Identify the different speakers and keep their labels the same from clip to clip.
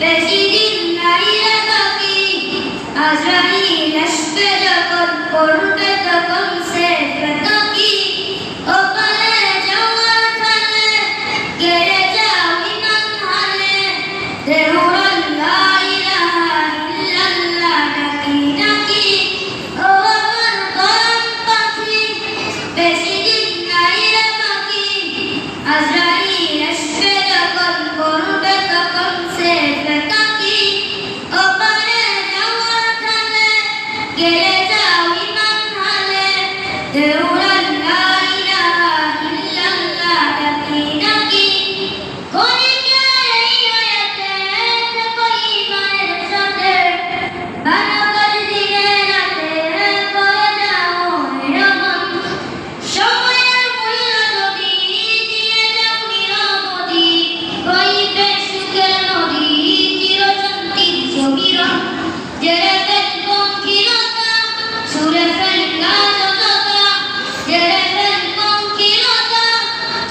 Speaker 1: বেশি দিন নাই রাত কি আজরাইল আসবে Yeah.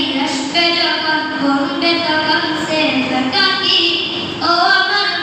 Speaker 1: لشك لكم قم بثقم سيفك في أو أمر